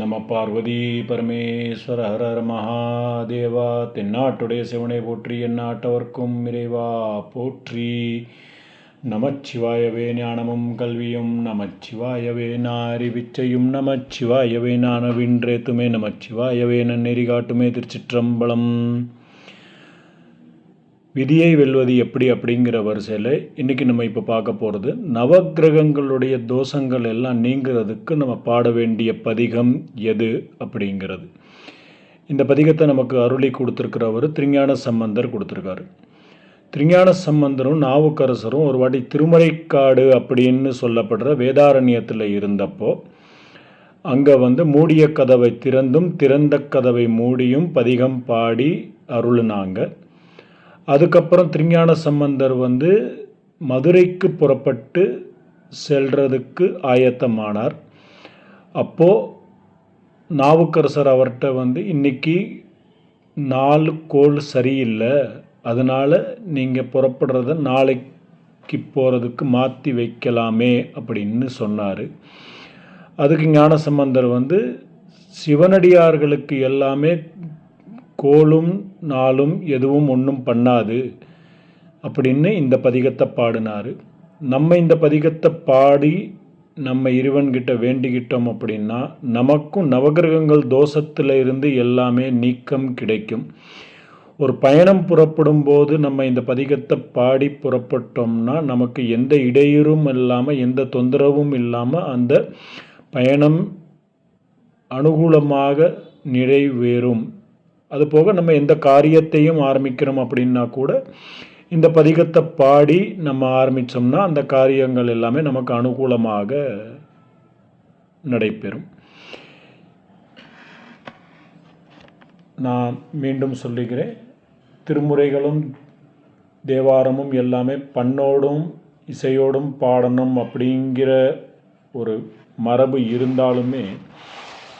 நம பார்வதி பரமேஸ்வர ஹர ஹர மகாதேவா தென்னாட்டுடைய சிவனை போற்றி எந்நாட்டவர்க்கும் இறைவா போற்றி. நமச்சிவாயவே ஞானமும் கல்வியும் நமச்சிவாயவே நாரிவிச்சையும் நமச்சிவாயவே நானவின்றேத்துமே நமச்சிவாயவே நன்னெறி காட்டுமே திருச்சிற்றம்பலம். விதியை வெல்வது எப்படி அப்படிங்கிற வரிசையில் இன்றைக்கி நம்ம இப்போ பார்க்க போகிறது நவக்கிரகங்களுடைய தோஷங்கள் எல்லாம் நீங்கிறதுக்கு நம்ம பாட வேண்டிய பதிகம் எது அப்படிங்கிறது. இந்த பதிகத்தை நமக்கு அருளி கொடுத்துருக்கிறவர் திருஞான சம்பந்தர் கொடுத்துருக்காரு. திருஞான சம்பந்தரும் நாவுக்கரசரும் ஒரு வாட்டி திருமறைக்காடு அப்படின்னு சொல்லப்படுற வேதாரண்யத்தில் இருந்தப்போ அங்கே வந்து மூடிய கதவை திறந்தும் திறந்த கதவை மூடியும் பதிகம் பாடி அருளுனாங்க. அதுக்கப்புறம் திருஞான சம்பந்தர் வந்து மதுரைக்கு புறப்பட்டு செல்றதுக்கு ஆயத்தமானார். அப்போது நாவுக்கரசர் அவர்கிட்ட வந்து இன்றைக்கி நாலு கோள் சரியில்லை. அதனால் நீங்கள் புறப்படுறத நாளைக்கு போகிறதுக்கு மாற்றி வைக்கலாமே அப்படின்னு சொன்னார். அதுக்கு ஞானசம்பந்தர் வந்து சிவனடியார்களுக்கு எல்லாமே கோலும் நாளும் எதுவும் ஒன்றும் பண்ணாது அப்படின்னு இந்த பதிகத்தை பாடினார். நம்ம இந்த பதிகத்தை பாடி நம்ம இறைவன்கிட்ட வேண்டிக்கிட்டோம் அப்படின்னா நமக்கும் நவகிரகங்கள் தோஷத்தில் இருந்து எல்லாமே நீக்கம் கிடைக்கும். ஒரு பயணம் புறப்படும் போது நம்ம இந்த பதிகத்தை பாடி புறப்பட்டோம்னா நமக்கு எந்த இடையூறும் இல்லாமல் எந்த தொந்தரவும் இல்லாமல் அந்த பயணம் அனுகூலமாக நிறைவேறும். அதுபோக நம்ம எந்த காரியத்தையும் ஆரம்பிக்கிறோம் அப்படின்னா கூட இந்த பதிகத்தை பாடி நம்ம ஆரம்பித்தோம்னா அந்த காரியங்கள் எல்லாமே நமக்கு அனுகூலமாக நடைபெறும். நான் மீண்டும் சொல்லுகிறேன் திருமுறைகளும் தேவாரமும் எல்லாமே பண்ணோடும் இசையோடும் பாடணும் அப்படிங்கிற ஒரு மரபு இருந்தாலுமே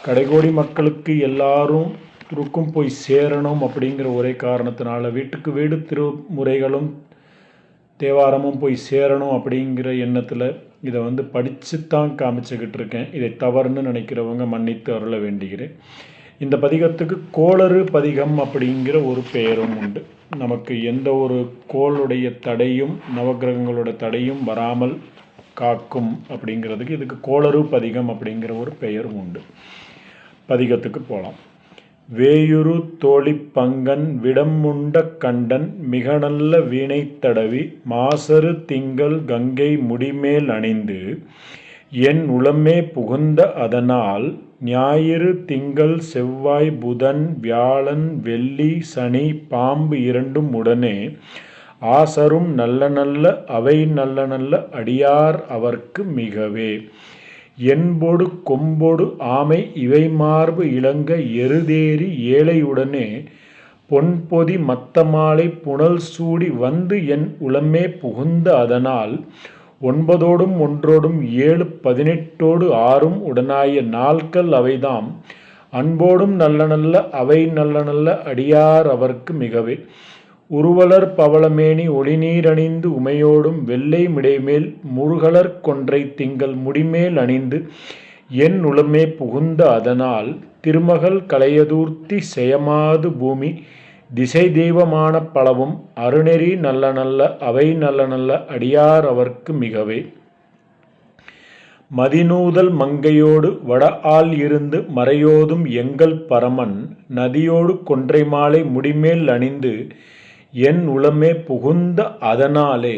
கடைகோடி மக்களுக்கு எல்லாரும் ருக்கும் போய் சேரணும் அப்படிங்கிற ஒரே காரணத்தினால வீட்டுக்கு வீடு திருமுறைகளும் தேவாரமும் போய் சேரணும் அப்படிங்கிற எண்ணத்தில் இதை வந்து படித்து தான் காமிச்சுக்கிட்டு இருக்கேன். இதை தவறுன்னு நினைக்கிறவங்க மன்னித்து அருள வேண்டுகிறேன். இந்த பதிகத்துக்கு கோளறு பதிகம் அப்படிங்கிற ஒரு பெயரும் உண்டு. நமக்கு எந்த ஒரு கோளுடைய தடையும் நவகிரகங்களோட தடையும் வராமல் காக்கும் அப்படிங்கிறதுக்கு இதுக்கு கோளறு பதிகம் அப்படிங்கிற ஒரு பெயரும் உண்டு. பதிகத்துக்கு போகலாம் வேயுரு தோழிப் பங்கன் கண்டன் மிக நல்ல வீணை தடவி மாசரு திங்கள் கங்கை முடிமேல் அணிந்து என் உளமே புகுந்த அதனால் ஞாயிறு திங்கள் செவ்வாய் புதன் வியாழன் வெள்ளி சனி பாம்பு இரண்டும் உடனே ஆசரும் நல்ல நல்ல அவை நல்ல நல்ல அடியார் அவர்க்கு மிகவே. என்பொடு கொம்பொடு ஆமை இவை மார்பு இளங்க எருதேறி ஏழையுடனே பொன்பொதி மத்தமாலை புனல் சூடி வந்து என் உளமே புகுந்த அதனால் ஒன்பதோடும் ஒன்றோடும் ஏழு பதினெட்டோடு ஆறும் உடனாய நாள்கள் அவைதாம். அன்போடும் நல்ல நல்ல அவை நல்ல நல்ல அடியார் அவர்க்கு மிகவே. உருவலர் பவளமேனி ஒளிநீரணிந்து உமையோடும் வெள்ளை மிடைமேல் முருகலர் கொன்றை திங்கள் முடிமேல் அணிந்து என் உளமே புகுந்த அதனால் திருமகள் கலையதூர்த்தி செயமாது பூமி திசை தெய்வமான பலவும் அருணெறி நல்ல நல்ல அவை நல்ல நல்ல அடியார் அவர்க்கு மிகவே. மதிநூதல் மங்கையோடு வட ஆள் இருந்து மறையோதும் எங்கள் பரமன் நதியோடு கொன்றை மாலை முடிமேல் அணிந்து என் உளமே புகுந்த அதனாலே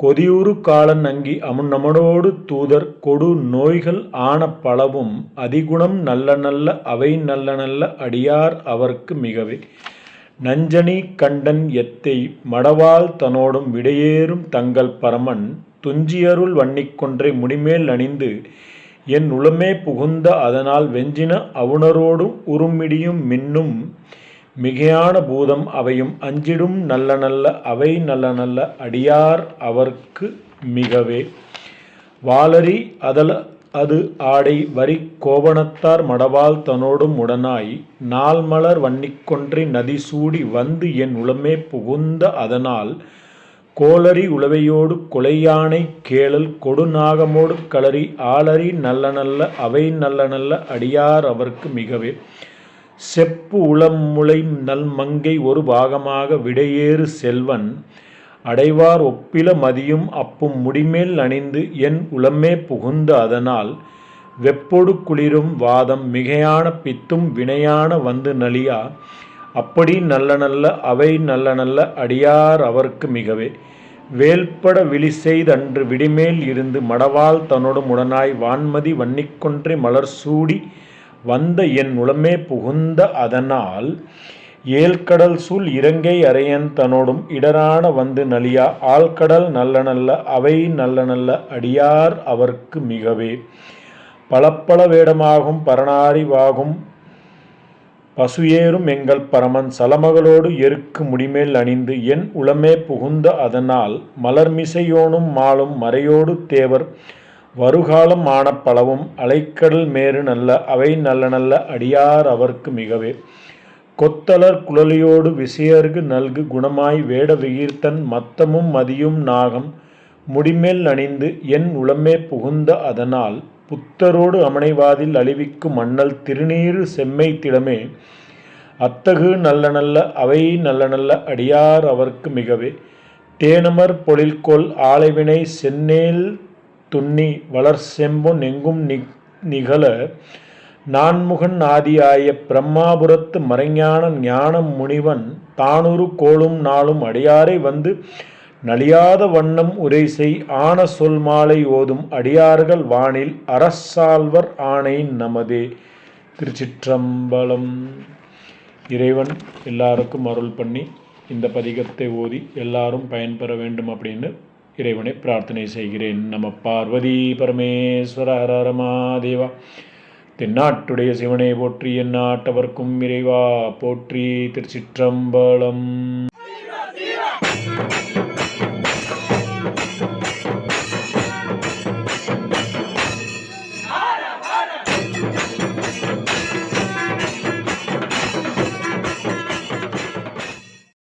கொதியுறு காலன் அங்கி அமுன்னமனோடு தூதர் கொடு நோய்கள் ஆன பலவும் அதிகுணம் நல்ல நல்ல அவை நல்ல நல்ல அடியார் அவர்க்கு மிகவே. நஞ்சனி கண்டன் எத்தை மடவாள் தனோடும் விடையேறும் தங்கள் பரமன் துஞ்சியருள் வன்னிக்கொன்றை முடிமேல் அணிந்து என் உளமே புகுந்த அதனால் வெஞ்சின அவுணரோடும் உருமிடியும் மின்னும் மிகையான பூதம் அவையும் அஞ்சிடும் நல்ல நல்ல அவை நல்ல நல்ல அடியார் அவர்க்கு மிகவே. வாளரி அதல அது ஆடை வரி கோபணத்தார் மடவால் தனோடும் உடனாய் நாள்மலர் வன்னிக்கொன்றி வன்னிக்கொன்றை நதி சூடி வந்து என் உளமே புகுந்த அதனால் கோளரி உளவையோடு கொலையானை கேளல் கொடுநாகமோடு களரி ஆளரி நல்ல நல்ல அவை நல்ல நல்ல அடியார் அவர்க்கு மிகவே. செப்பு உளமுலை நல்மங்கை ஒரு பாகமாக விடையேறு செல்வன். அடைவார் ஒப்பில மதியும் அப்பும் முடிமேல் அணிந்து என் உளமே புகுந்த அதனால் வெப்பொடு குளிரும் வாதம் மிகையான பித்தும் வினையான வந்து நலியா. அப்படி நல்ல நல்ல அவை நல்ல நல்ல அடியார் அவர்க்கு மிகவே. வேல்பட விழி செய்தன்று விடிமேல் இருந்து மடவாள் தன்னோடு முடனாய் வான்மதி வன்னிக்கொன்றை மலர் சூடி வந்த என் உளமே புகுந்த அதனால் ஏழ்கடல் சூழ் இறங்கை அரையன் தன்னோடும் இடரான வந்து நலியா. ஆழ்கடல் நல்ல நல்ல அவை நல்ல நல்ல அடியார் அவர்க்கு மிகவே. பலப்பல வேடமாகும் பரணாரிவாகும் பசுயேறும் எங்கள் பரமன் சலமகளோடு எருக்கு முடிமேல் அணிந்து என் உளமே புகுந்த அதனால் மலர்மிசையோனும் மாலும் மறையோடு தேவர். வருகாலம் ஆன பலவும் அலைக்கடல் மேறு நல்ல அவை நல்ல நல்ல அடியார் அவர்க்கு மிகவே. கொத்தலர் குழலியோடு விசையர்கு நல்கு குணமாய் வேட விகீர்த்தன் மத்தமும் மதியும் நாகம் முடிமேல் அணிந்து என் உளமே புகுந்த அதனால் புத்தரோடு அமனைவாதில் அழிவிக்கும் மண்ணல் திருநீறு செம்மை திடமே. அத்தகு நல்ல நல்ல அவை நல்ல நல்ல அடியார் அவர்க்கு மிகவே. தேனமர் பொழில்கொள் ஆலைவினை சென்னேல் துண்ணி வளர் செம்பொன் எங்கும் நிகழ நான்முகன் ஆதியாய பிரம்மாபுரத்து மறைஞான ஞான முனிவன் தானுரு கோளும் நாளும் அடியாரை வந்து நலியாத வண்ணம் உரை செய் ஆன சொல் மாலை ஓதும் அடியார்கள் வானில் அரசால்வர் ஆணை நமதே. திருச்சிற்றம்பலம். இறைவன் எல்லாருக்கும் அருள் பண்ணி இந்த பதிகத்தை ஓதி எல்லாரும் பயன்பெற வேண்டும் அப்படின்னு இறைவனை பிரார்த்தனை செய்கிறேன். நம பார்வதி பரமேஸ்வர ஹரமாதேவா தென்னாட்டுடைய சிவனை போற்றி எந்நாட்டவர்க்கும் இறைவா போற்றி திருச்சிற்றம்பலம்.